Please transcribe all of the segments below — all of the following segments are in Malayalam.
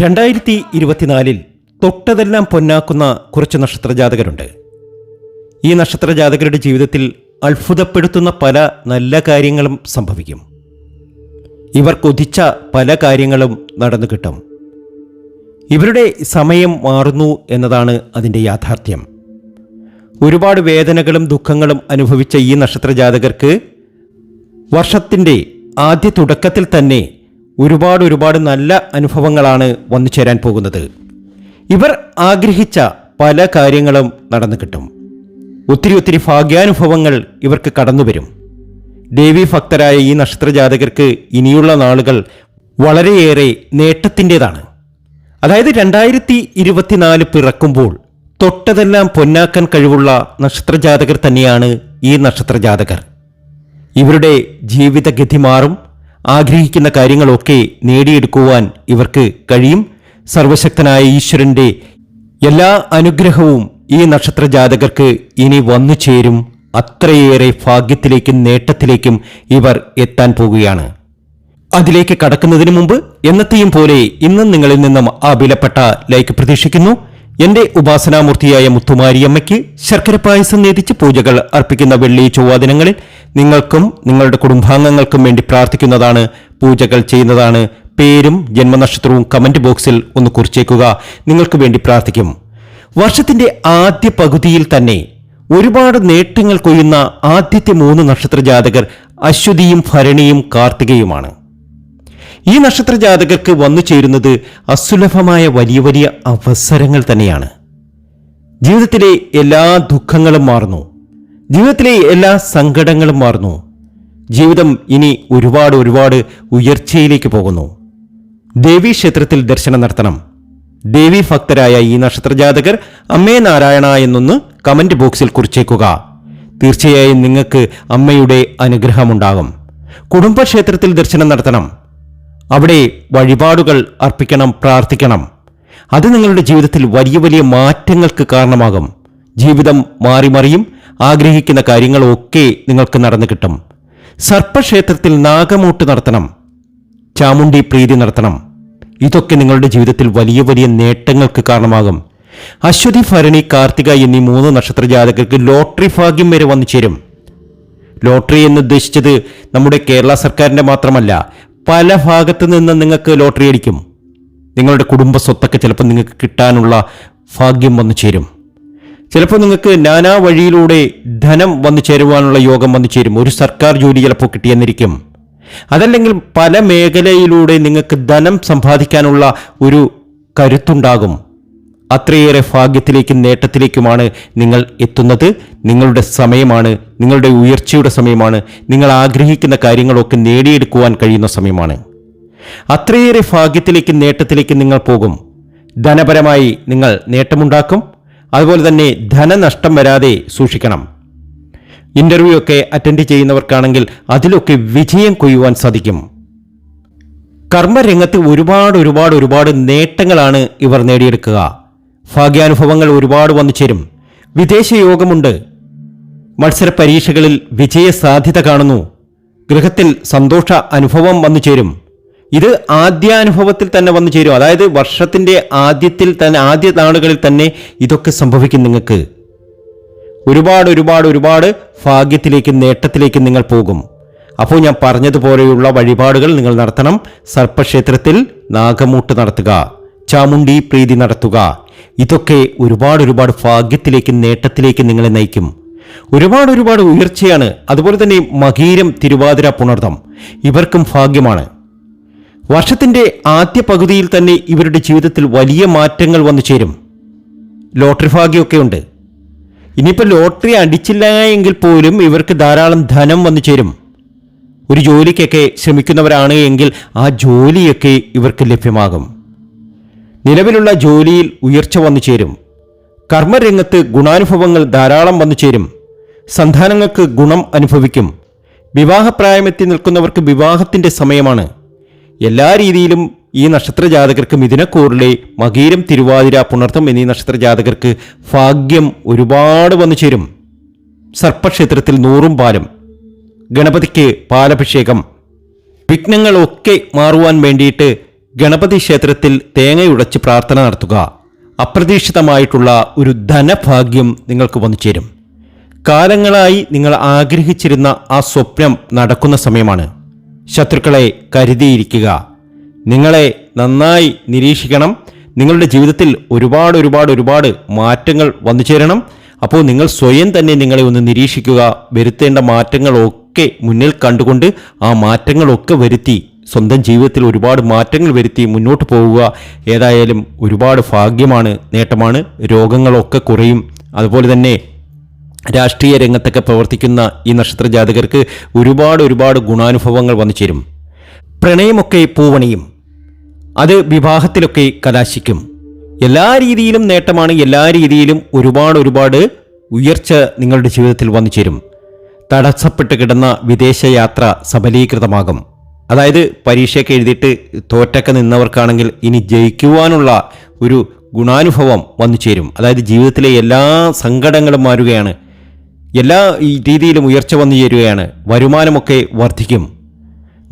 രണ്ടായിരത്തി ഇരുപത്തിനാലിൽ തൊട്ടതെല്ലാം പൊന്നാക്കുന്ന കുറച്ച് നക്ഷത്രജാതകരുണ്ട്. ഈ നക്ഷത്രജാതകരുടെ ജീവിതത്തിൽ അത്ഭുതപ്പെടുത്തുന്ന പല നല്ല കാര്യങ്ങളും സംഭവിക്കും. ഇവർ കൊതിച്ച പല കാര്യങ്ങളും നടന്നു കിട്ടും. ഇവരുടെ സമയം മാറുന്നു എന്നതാണ് അതിന്റെ യാഥാർത്ഥ്യം. ഒരുപാട് വേദനകളും ദുഃഖങ്ങളും അനുഭവിച്ച ഈ നക്ഷത്രജാതകർക്ക് വർഷത്തിന്റെ ആദ്യ തുടക്കത്തിൽ തന്നെ ഒരുപാട് ഒരുപാട് നല്ല അനുഭവങ്ങളാണ് വന്നു ചേരാൻ പോകുന്നത്. ഇവർ ആഗ്രഹിച്ച പല കാര്യങ്ങളും നടന്നു കിട്ടും. ഒത്തിരി ഒത്തിരി ഭാഗ്യാനുഭവങ്ങൾ ഇവർക്ക് കടന്നു വരും. ദേവി ഭക്തരായ ഈ നക്ഷത്രജാതകർക്ക് ഇനിയുള്ള നാളുകൾ വളരെയേറെ നേട്ടത്തിന്റെതാണ്. അതായത് രണ്ടായിരത്തി ഇരുപത്തിനാല് പിറക്കുമ്പോൾ തൊട്ടതെല്ലാം പൊന്നാക്കാൻ കഴിവുള്ള നക്ഷത്രജാതകർ തന്നെയാണ് ഈ നക്ഷത്രജാതകർ. ഇവരുടെ ജീവിതഗതി മാറും ആഗ്രഹിക്കുന്ന കാര്യങ്ങളൊക്കെ നേടിയെടുക്കുവാൻ ഇവർക്ക് കഴിയും. സർവശക്തനായ ഈശ്വരന്റെ എല്ലാ അനുഗ്രഹവും ഈ നക്ഷത്ര ജാതകർക്ക് ഇനി വന്നു ചേരും. അത്രയേറെ ഭാഗ്യത്തിലേക്കും നേട്ടത്തിലേക്കും ഇവർ എത്താൻ പോകുകയാണ് അതിലേക്ക് കടക്കുന്നതിന് മുമ്പ് എന്നത്തെയും പോലെ ഇന്നും നിങ്ങളിൽ നിന്നും ആ വിലപ്പെട്ട ലൈക്ക് പ്രതീക്ഷിക്കുന്നു. എന്റെ ഉപാസനാമൂർത്തിയായ മുത്തുമാരിയമ്മയ്ക്ക് ശർക്കര പായസം നേതിച്ച് പൂജകൾ അർപ്പിക്കുന്ന വെള്ളി ചൊവ്വ ദിനങ്ങളിൽ നിങ്ങൾക്കും നിങ്ങളുടെ കുടുംബാംഗങ്ങൾക്കും വേണ്ടി പ്രാർത്ഥിക്കുന്നതാണ് പൂജകൾ ചെയ്യുന്നതാണ്. പേരും ജന്മനക്ഷത്രവും കമന്റ് ബോക്സിൽ ഒന്ന് കുറിച്ചേക്കുക. നിങ്ങൾക്ക് വേണ്ടി പ്രാർത്ഥിക്കും. വർഷത്തിന്റെ ആദ്യ പകുതിയിൽ തന്നെ ഒരുപാട് നേട്ടങ്ങൾ കൊയ്യുന്ന ആദ്യത്തെ മൂന്ന് നക്ഷത്ര ജാതകർ അശ്വതിയും ഭരണിയും കാർത്തികയുമാണ്. ഈ നക്ഷത്ര ജാതകർക്ക് വന്നു ചേരുന്നത് അസുലഭമായ വലിയ വലിയ അവസരങ്ങൾ തന്നെയാണ്. ജീവിതത്തിലെ എല്ലാ ദുഃഖങ്ങളും മാറുന്നു. ജീവിതത്തിലെ എല്ലാ സങ്കടങ്ങളും മാറുന്നു. ജീവിതം ഇനി ഒരുപാട് ഒരുപാട് ഉയർച്ചയിലേക്ക് പോകുന്നു. ദേവീ ക്ഷേത്രത്തിൽ ദർശനം നടത്തണം. ദേവി ഭക്തരായ ഈ നക്ഷത്ര ജാതകർ അമ്മേ നാരായണ എന്നൊന്ന് കമന്റ് ബോക്സിൽ കുറിച്ചേക്കുക. തീർച്ചയായും നിങ്ങൾക്ക് അമ്മയുടെ അനുഗ്രഹമുണ്ടാകും. കുടുംബക്ഷേത്രത്തിൽ ദർശനം നടത്തണം. അവിടെ വഴിപാടുകൾ അർപ്പിക്കണം പ്രാർത്ഥിക്കണം. അത് നിങ്ങളുടെ ജീവിതത്തിൽ വലിയ വലിയ മാറ്റങ്ങൾക്ക് കാരണമാകും. ജീവിതം മാറിമറിയും ആഗ്രഹിക്കുന്ന കാര്യങ്ങളൊക്കെ നിങ്ങൾക്ക് നടന്നു കിട്ടും. സർപ്പക്ഷേത്രത്തിൽ നാഗമൂട്ട് നടത്തണം. ചാമുണ്ടി പ്രീതി നടത്തണം. ഇതൊക്കെ നിങ്ങളുടെ ജീവിതത്തിൽ വലിയ വലിയ നേട്ടങ്ങൾക്ക് കാരണമാകും. അശ്വതി ഭരണി കാർത്തിക എന്നീ മൂന്ന് നക്ഷത്ര ജാതകർക്ക് ലോട്ടറി ഭാഗ്യം വരെ വന്നു ചേരും. ലോട്ടറി എന്ന് ഉദ്ദേശിച്ചത് നമ്മുടെ കേരള സർക്കാരിന്റെ മാത്രമല്ല പല ഭാഗത്തു നിന്ന് നിങ്ങൾക്ക് ലോട്ടറി അടിക്കും. നിങ്ങളുടെ കുടുംബ സ്വത്തൊക്കെ ചിലപ്പോൾ നിങ്ങൾക്ക് കിട്ടാനുള്ള ഭാഗ്യം വന്നു ചേരും. ചിലപ്പോൾ നിങ്ങൾക്ക് നാനാ വഴിയിലൂടെ ധനം വന്നു ചേരുവാനുള്ള യോഗം വന്നു ചേരും. ഒരു സർക്കാർ ജോലി ചിലപ്പോൾ കിട്ടിയെന്നിരിക്കും. അതല്ലെങ്കിൽ പല മേഖലയിലൂടെ നിങ്ങൾക്ക് ധനം സമ്പാദിക്കാനുള്ള ഒരു കരുത്തുണ്ടാകും. അത്രയേറെ ഭാഗ്യത്തിലേക്കും നേട്ടത്തിലേക്കുമാണ് നിങ്ങൾ എത്തുന്നത്. നിങ്ങളുടെ സമയമാണ് നിങ്ങളുടെ ഉയർച്ചയുടെ സമയമാണ് നിങ്ങൾ ആഗ്രഹിക്കുന്ന കാര്യങ്ങളൊക്കെ നേടിയെടുക്കുവാൻ കഴിയുന്ന സമയമാണ്. അത്രയേറെ ഭാഗ്യത്തിലേക്കും നേട്ടത്തിലേക്കും നിങ്ങൾ പോകും. ധനപരമായി നിങ്ങൾ നേട്ടമുണ്ടാക്കും. അതുപോലെ തന്നെ ധനനഷ്ടം വരാതെ സൂക്ഷിക്കണം. ഇന്റർവ്യൂ ഒക്കെ അറ്റൻഡ് ചെയ്യുന്നവർക്കാണെങ്കിൽ അതിലൊക്കെ വിജയം കൊയ്യുവാൻ സാധിക്കും. കർമ്മരംഗത്ത് ഒരുപാട് ഒരുപാട് ഒരുപാട് നേട്ടങ്ങളാണ് ഇവർ നേടിയെടുക്കുക. ഭാഗ്യാനുഭവങ്ങൾ ഒരുപാട് വന്നു ചേരും. വിദേശ യോഗമുണ്ട്. മത്സര പരീക്ഷകളിൽ വിജയ സാധ്യത കാണുന്നു. ഗൃഹത്തിൽ സന്തോഷ അനുഭവം വന്നു ചേരും. ഇത് ആദ്യാനുഭവത്തിൽ തന്നെ വന്നു ചേരും. അതായത് വർഷത്തിന്റെ ആദ്യത്തിൽ തന്നെ ആദ്യ നാളുകളിൽ തന്നെ ഇതൊക്കെ സംഭവിക്കും നിങ്ങൾക്ക്. ഒരുപാട് ഒരുപാട് ഒരുപാട് ഭാഗ്യത്തിലേക്കും നേട്ടത്തിലേക്കും നിങ്ങൾ പോകും. അപ്പോൾ ഞാൻ പറഞ്ഞതുപോലെയുള്ള വഴിപാടുകൾ നിങ്ങൾ നടത്തണം. സർപ്പക്ഷേത്രത്തിൽ നാഗമൂട്ട് നടത്തുക. ചാമുണ്ടി പ്രീതി നടത്തുക. ഇതൊക്കെ ഒരുപാട് ഒരുപാട് ഭാഗ്യത്തിലേക്കും നേട്ടത്തിലേക്കും നിങ്ങളെ നയിക്കും. ഒരുപാട് ഒരുപാട് ഉയർച്ചയാണ്. അതുപോലെ തന്നെ മകീരം തിരുവാതിര പുണർതം ഇവർക്കും ഭാഗ്യമാണ്. വർഷത്തിന്റെ ആദ്യ പകുതിയിൽ തന്നെ ഇവരുടെ ജീവിതത്തിൽ വലിയ മാറ്റങ്ങൾ വന്നു ചേരും. ലോട്ടറി ഭാഗ്യമൊക്കെ ഉണ്ട്. ഇനിയിപ്പോൾ ലോട്ടറി അടിച്ചില്ല എങ്കിൽ പോലും ഇവർക്ക് ധാരാളം ധനം വന്നു ചേരും. ഒരു ജോലിക്കൊക്കെ ശ്രമിക്കുന്നവരാണ് എങ്കിൽ ആ ജോലിയൊക്കെ ഇവർക്ക് ലഭ്യമാകും. നിലവിലുള്ള ജോലിയിൽ ഉയർച്ച വന്നു ചേരും. കർമ്മരംഗത്ത് ഗുണാനുഭവങ്ങൾ ധാരാളം വന്നു ചേരും. സന്താനങ്ങൾക്ക് ഗുണം അനുഭവിക്കും. വിവാഹപ്രായമെത്തി നിൽക്കുന്നവർക്ക് വിവാഹത്തിന്റെ സമയമാണ്. എല്ലാ രീതിയിലും ഈ നക്ഷത്ര ജാതകർക്ക് മിഥുനക്കൂറിലെ മകീരം തിരുവാതിര പുണർത്തം എന്നീ നക്ഷത്ര ജാതകർക്ക് ഭാഗ്യം ഒരുപാട് വന്നു ചേരും. സർപ്പക്ഷേത്രത്തിൽ നൂറും പാലും. ഗണപതിക്ക് പാലഭിഷേകം. വിഘ്നങ്ങളൊക്കെ മാറുവാൻ വേണ്ടിയിട്ട് ഗണപതി ക്ഷേത്രത്തിൽ തേങ്ങയുടച്ച് പ്രാർത്ഥന നടത്തുക. അപ്രതീക്ഷിതമായിട്ടുള്ള ഒരു ധനഭാഗ്യം നിങ്ങൾക്ക് വന്നു ചേരും. കാലങ്ങളായി നിങ്ങൾ ആഗ്രഹിച്ചിരുന്ന ആ സ്വപ്നം നടക്കുന്ന സമയമാണ്. ശത്രുക്കളെ കരുതിയിരിക്കുക. നിങ്ങളെ നന്നായി നിരീക്ഷിക്കണം. നിങ്ങളുടെ ജീവിതത്തിൽ ഒരുപാട് ഒരുപാട് ഒരുപാട് മാറ്റങ്ങൾ വന്നു ചേരണം. അപ്പോൾ നിങ്ങൾ സ്വയം തന്നെ നിങ്ങളെ ഒന്ന് നിരീക്ഷിക്കുക. വരുത്തേണ്ട മാറ്റങ്ങളൊക്കെ മുന്നിൽ കണ്ടുകൊണ്ട് ആ മാറ്റങ്ങളൊക്കെ വരുത്തി സ്വന്തം ജീവിതത്തിൽ ഒരുപാട് മാറ്റങ്ങൾ വരുത്തി മുന്നോട്ട് പോവുക. ഏതായാലും ഒരുപാട് ഭാഗ്യമാണ് നേട്ടമാണ്. രോഗങ്ങളൊക്കെ കുറയും. അതുപോലെ തന്നെ രാഷ്ട്രീയ രംഗത്തൊക്കെ പ്രവർത്തിക്കുന്ന ഈ നക്ഷത്ര ജാതകർക്ക് ഒരുപാട് ഒരുപാട് ഗുണാനുഭവങ്ങൾ വന്നു ചേരും. പ്രണയമൊക്കെ പൂവണിയും. അത് വിവാഹത്തിലൊക്കെ കലാശിക്കും. എല്ലാ രീതിയിലും നേട്ടമാണ് എല്ലാ രീതിയിലും ഒരുപാട് ഒരുപാട് ഉയർച്ച നിങ്ങളുടെ ജീവിതത്തിൽ വന്നു ചേരും. തടസ്സപ്പെട്ട് കിടന്ന വിദേശയാത്ര സബലീകൃതമാകും. അതായത് പരീക്ഷയൊക്കെ എഴുതിയിട്ട് തോറ്റൊക്കെ നിന്നവർക്കാണെങ്കിൽ ഇനി ജയിക്കുവാനുള്ള ഒരു ഗുണാനുഭവം വന്നു ചേരും. അതായത് ജീവിതത്തിലെ എല്ലാ സങ്കടങ്ങളും മാറുകയാണ്. എല്ലാ രീതിയിലും ഉയർച്ച വന്നു ചേരുകയാണ്. വരുമാനമൊക്കെ വർദ്ധിക്കും.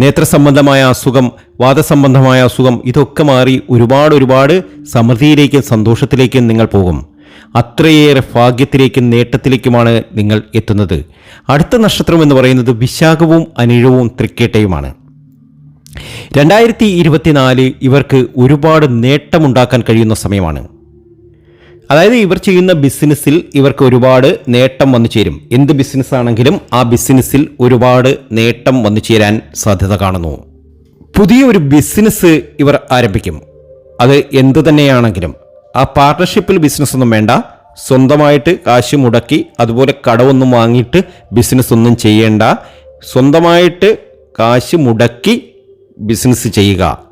നേത്ര സംബന്ധമായ അസുഖം വാദസംബന്ധമായ അസുഖം ഇതൊക്കെ മാറി ഒരുപാട് ഒരുപാട് സമൃദ്ധിയിലേക്കും സന്തോഷത്തിലേക്കും നിങ്ങൾ പോകും. അത്രയേറെ ഭാഗ്യത്തിലേക്കും നേട്ടത്തിലേക്കുമാണ് നിങ്ങൾ എത്തുന്നത്. അടുത്ത നക്ഷത്രം എന്ന് പറയുന്നത് വിശാഖവും അനിഴവും തൃക്കേട്ടയുമാണ്. രണ്ടായിരത്തി ഇരുപത്തിനാല് ഇവർക്ക് ഒരുപാട് നേട്ടമുണ്ടാക്കാൻ കഴിയുന്ന സമയമാണ്. അതായത് ഇവർ ചെയ്യുന്ന ബിസിനസ്സിൽ ഇവർക്ക് ഒരുപാട് നേട്ടം വന്നു ചേരും. എന്ത് ബിസിനസ് ആണെങ്കിലും ആ ബിസിനസ്സിൽ ഒരുപാട് നേട്ടം വന്നു ചേരാൻ സാധ്യത കാണുന്നു. പുതിയ ഒരു ബിസിനസ് ഇവർ ആരംഭിക്കും. അത് എന്തു തന്നെയാണെങ്കിലും. ആ പാർട്ട്ണർഷിപ്പിൽ ബിസിനസ് ഒന്നും വേണ്ട. സ്വന്തമായിട്ട് കാശ് മുടക്കി അതുപോലെ കടമൊന്നും വാങ്ങിയിട്ട് ബിസിനസ് ഒന്നും ചെയ്യേണ്ട. സ്വന്തമായിട്ട് കാശ് മുടക്കി ബിസിനസ് ചെയ്യുക.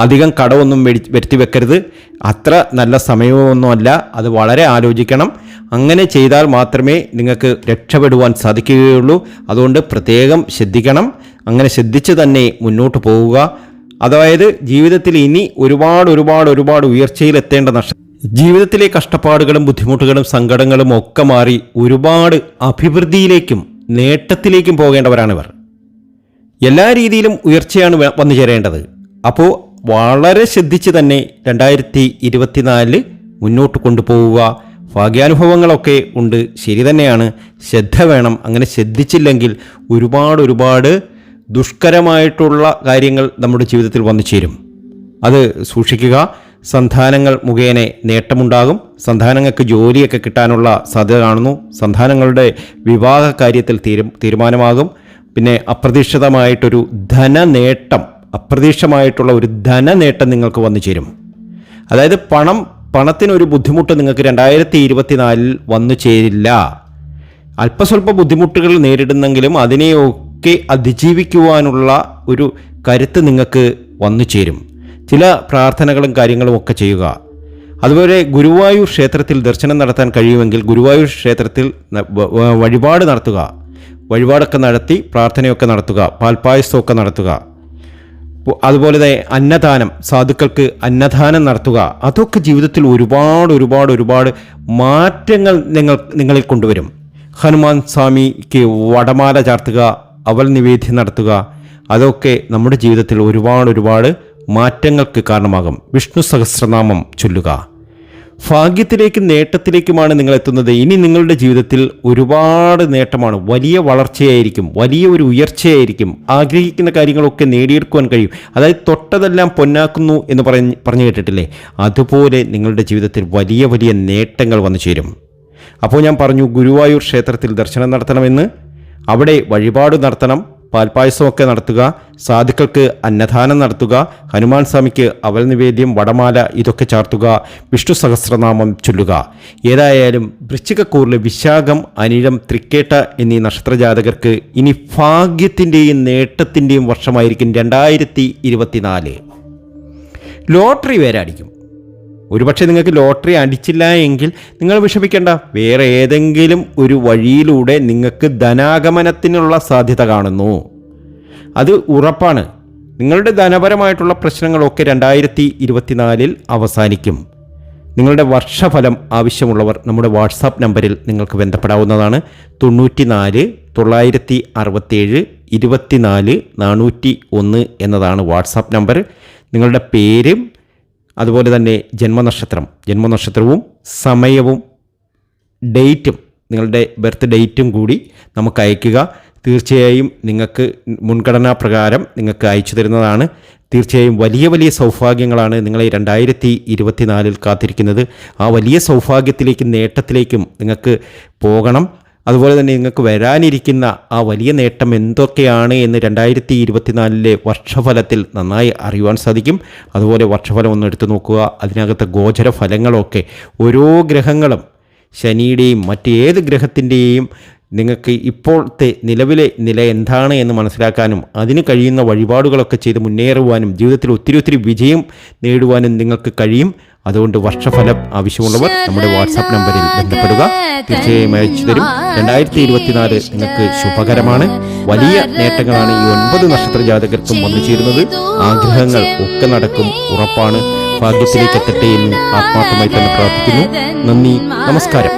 അധികം കടമൊന്നും വരുത്തി വെക്കരുത്. അത്ര നല്ല സമയമൊന്നുമല്ല. അത് വളരെ ആലോചിക്കണം. അങ്ങനെ ചെയ്താൽ മാത്രമേ നിങ്ങൾക്ക് രക്ഷപ്പെടുവാൻ സാധിക്കുകയുള്ളൂ. അതുകൊണ്ട് പ്രത്യേകം ശ്രദ്ധിക്കണം. അങ്ങനെ ശ്രദ്ധിച്ച് തന്നെ മുന്നോട്ട് പോവുക. അതായത് ജീവിതത്തിൽ ഇനി ഒരുപാട് ഒരുപാട് ഒരുപാട് ഉയർച്ചയിലെത്തേണ്ട നഷ്ട ജീവിതത്തിലെ കഷ്ടപ്പാടുകളും ബുദ്ധിമുട്ടുകളും സങ്കടങ്ങളും ഒക്കെ മാറി ഒരുപാട് അഭിവൃദ്ധിയിലേക്കും നേട്ടത്തിലേക്കും പോകേണ്ടവരാണിവർ. എല്ലാ രീതിയിലും ഉയർച്ചയാണ് വന്നു ചേരേണ്ടത്. അപ്പോൾ വളരെ ശ്രദ്ധിച്ച് തന്നെ രണ്ടായിരത്തി ഇരുപത്തിനാലിൽ മുന്നോട്ട് കൊണ്ടുപോവുക. ഭാഗ്യാനുഭവങ്ങളൊക്കെ ഉണ്ട്. ശരി തന്നെയാണ്. ശ്രദ്ധ വേണം. അങ്ങനെ ശ്രദ്ധിച്ചില്ലെങ്കിൽ ഒരുപാട് ഒരുപാട് ദുഷ്കരമായിട്ടുള്ള കാര്യങ്ങൾ നമ്മുടെ ജീവിതത്തിൽ വന്നു ചേരും. അത് സൂക്ഷിക്കുക. സന്താനങ്ങൾ മുഖേന നേട്ടമുണ്ടാകും. സന്താനങ്ങൾക്ക് ജോലിയൊക്കെ കിട്ടാനുള്ള സാധ്യത കാണുന്നു. സന്താനങ്ങളുടെ വിവാഹ കാര്യത്തിൽ തീരു തീരുമാനമാകും. പിന്നെ അപ്രതീക്ഷിതമായിട്ടൊരു ധനനേട്ടം അപ്രതീക്ഷിതമായിട്ടുള്ള ഒരു ധനനേട്ടം നിങ്ങൾക്ക് വന്നു ചേരും. അതായത് പണം പണത്തിനൊരു ബുദ്ധിമുട്ട് നിങ്ങൾക്ക് രണ്ടായിരത്തി ഇരുപത്തിനാലിൽ വന്നു ചേരില്ല. അല്പസ്വല്പ ബുദ്ധിമുട്ടുകൾ നേരിടുന്നെങ്കിലും അതിനെയൊക്കെ അതിജീവിക്കുവാനുള്ള ഒരു കരുത്ത് നിങ്ങൾക്ക് വന്നു ചേരും. ചില പ്രാർത്ഥനകളും കാര്യങ്ങളും ഒക്കെ ചെയ്യുക. അതുപോലെ ഗുരുവായൂർ ക്ഷേത്രത്തിൽ ദർശനം നടത്താൻ കഴിയുമെങ്കിൽ ഗുരുവായൂർ ക്ഷേത്രത്തിൽ വഴിപാട് നടത്തുക. വഴിപാടൊക്കെ നടത്തി പ്രാർത്ഥനയൊക്കെ നടത്തുക പാൽപ്പായസമൊക്കെ നടത്തുക. അതുപോലെ തന്നെ അന്നദാനം സാധുക്കൾക്ക് അന്നദാനം നടത്തുക. അതൊക്കെ ജീവിതത്തിൽ ഒരുപാട് ഒരുപാട് ഒരുപാട് മാറ്റങ്ങൾ നിങ്ങൾ നിങ്ങളിൽ കൊണ്ടുവരും. ഹനുമാൻ സ്വാമിക്ക് വടമാല ചാർത്തുക അവൽ നിവേദ്യം നടത്തുക. അതൊക്കെ നമ്മുടെ ജീവിതത്തിൽ ഒരുപാട് ഒരുപാട് മാറ്റങ്ങൾക്ക് കാരണമാകും. വിഷ്ണു സഹസ്രനാമം ചൊല്ലുക. ഭാഗ്യത്തിലേക്കും നേട്ടത്തിലേക്കുമാണ് നിങ്ങൾ എത്തുന്നത് ഇനി നിങ്ങളുടെ ജീവിതത്തിൽ ഒരുപാട് നേട്ടമാണ്. വലിയ വളർച്ചയായിരിക്കും. വലിയ ഒരു ഉയർച്ചയായിരിക്കും. ആഗ്രഹിക്കുന്ന കാര്യങ്ങളൊക്കെ നേടിയെടുക്കുവാൻ കഴിയും. അതായത് തൊട്ടതെല്ലാം പൊന്നാക്കുന്നു എന്ന് പറഞ്ഞ് പറഞ്ഞു കേട്ടിട്ടില്ലേ? അതുപോലെ നിങ്ങളുടെ ജീവിതത്തിൽ വലിയ വലിയ നേട്ടങ്ങൾ വന്നു ചേരും. അപ്പോൾ ഞാൻ പറഞ്ഞു ഗുരുവായൂർ ക്ഷേത്രത്തിൽ ദർശനം നടത്തണമെന്ന്. അവിടെ വഴിപാട് നടത്തണം. പാൽപ്പായസമൊക്കെ നടത്തുക സാധുക്കൾക്ക് അന്നദാനം നടത്തുക ഹനുമാൻ സ്വാമിക്ക് അവൽ നിവേദ്യം വടമാല ഇതൊക്കെ ചാർത്തുക വിഷ്ണു സഹസ്രനാമം ചൊല്ലുക. ഏതായാലും വൃശ്ചികക്കൂറിലെ വിശാഖം അനിഴം തൃക്കേട്ട എന്നീ നക്ഷത്രജാതകർക്ക് ഇനി ഭാഗ്യത്തിന്റെയും നേട്ടത്തിന്റെയും വർഷമായിരിക്കും രണ്ടായിരത്തി ലോട്ടറി അടിക്കും ഒരുപക്ഷെ നിങ്ങൾക്ക് ലോട്ടറി അടിച്ചില്ല എങ്കിൽ നിങ്ങൾ വിഷമിക്കേണ്ട. വേറെ ഏതെങ്കിലും ഒരു വഴിയിലൂടെ നിങ്ങൾക്ക് ധനാഗമനത്തിനുള്ള സാധ്യത കാണുന്നു. അത് ഉറപ്പാണ്. നിങ്ങളുടെ ധനപരമായിട്ടുള്ള പ്രശ്നങ്ങളൊക്കെ രണ്ടായിരത്തി ഇരുപത്തിനാലിൽ അവസാനിക്കും. നിങ്ങളുടെ വർഷഫലം ആവശ്യമുള്ളവർ നമ്മുടെ വാട്സാപ്പ് നമ്പറിൽ നിങ്ങൾക്ക് ബന്ധപ്പെടാവുന്നതാണ്. തൊണ്ണൂറ്റി നാല് തൊള്ളായിരത്തി അറുപത്തേഴ് ഇരുപത്തിനാല് നാനൂറ്റി ഒന്ന് എന്നതാണ് വാട്സാപ്പ് നമ്പർ. നിങ്ങളുടെ പേരും അതുപോലെ തന്നെ ജന്മനക്ഷത്രം. ജന്മനക്ഷത്രവും സമയവും ഡേറ്റും നിങ്ങളുടെ ബർത്ത് ഡേറ്റും കൂടി നമുക്ക് അയക്കുക തീർച്ചയായും നിങ്ങൾക്ക് മുൻഗണനാ പ്രകാരം നിങ്ങൾക്ക് അയച്ചു തരുന്നതാണ്. തീർച്ചയായും വലിയ വലിയ സൗഭാഗ്യങ്ങളാണ് നിങ്ങളെ രണ്ടായിരത്തി ഇരുപത്തിനാലിൽ കാത്തിരിക്കുന്നത്. ആ വലിയ സൗഭാഗ്യത്തിലേക്കും നേട്ടത്തിലേക്കും നിങ്ങൾക്ക് പോകണം. അതുപോലെ തന്നെ നിങ്ങൾക്ക് വരാനിരിക്കുന്ന ആ വലിയ നേട്ടം എന്തൊക്കെയാണ് എന്ന് രണ്ടായിരത്തി ഇരുപത്തിനാലിലെ വർഷഫലത്തിൽ നന്നായി അറിയുവാൻ സാധിക്കും. അതുപോലെ വർഷഫലം ഒന്ന് എടുത്തു നോക്കുക. അതിനകത്തെ ഗോചര ഫലങ്ങളൊക്കെ ഓരോ ഗ്രഹങ്ങളും ശനിയുടെയും മറ്റേത് ഗ്രഹത്തിന്റെയും നിങ്ങൾക്ക് ഇപ്പോഴത്തെ നിലവിലെ നില എന്താണ് എന്ന് മനസ്സിലാക്കാനും അതിന് കഴിയുന്ന വഴിപാടുകളൊക്കെ ചെയ്ത് മുന്നേറുവാനും ജീവിതത്തിൽ ഒത്തിരി ഒത്തിരി വിജയം നേടുവാനും നിങ്ങൾക്ക് കഴിയും. അതുകൊണ്ട് വർഷഫലം ആവശ്യമുള്ളവർ നമ്മുടെ വാട്സാപ്പ് നമ്പറിൽ ബന്ധപ്പെടുക. തീർച്ചയായും അയച്ചു തരും. രണ്ടായിരത്തി ഇരുപത്തിനാല് നിങ്ങൾക്ക് ശുഭകരമാണ്. വലിയ നേട്ടങ്ങളാണ് ഈ ഒൻപത് നക്ഷത്ര ജാതകർക്കും വന്നു ചേരുന്നത്. ആഗ്രഹങ്ങൾ ഒക്കെ നടക്കും. ഉറപ്പാണ്. ഭാഗ്യത്തിലേക്ക് എത്തട്ടെ എന്ന് ആത്മാർത്ഥമായി തന്നെ പ്രാർത്ഥിക്കുന്നു. നന്ദി. നമസ്കാരം.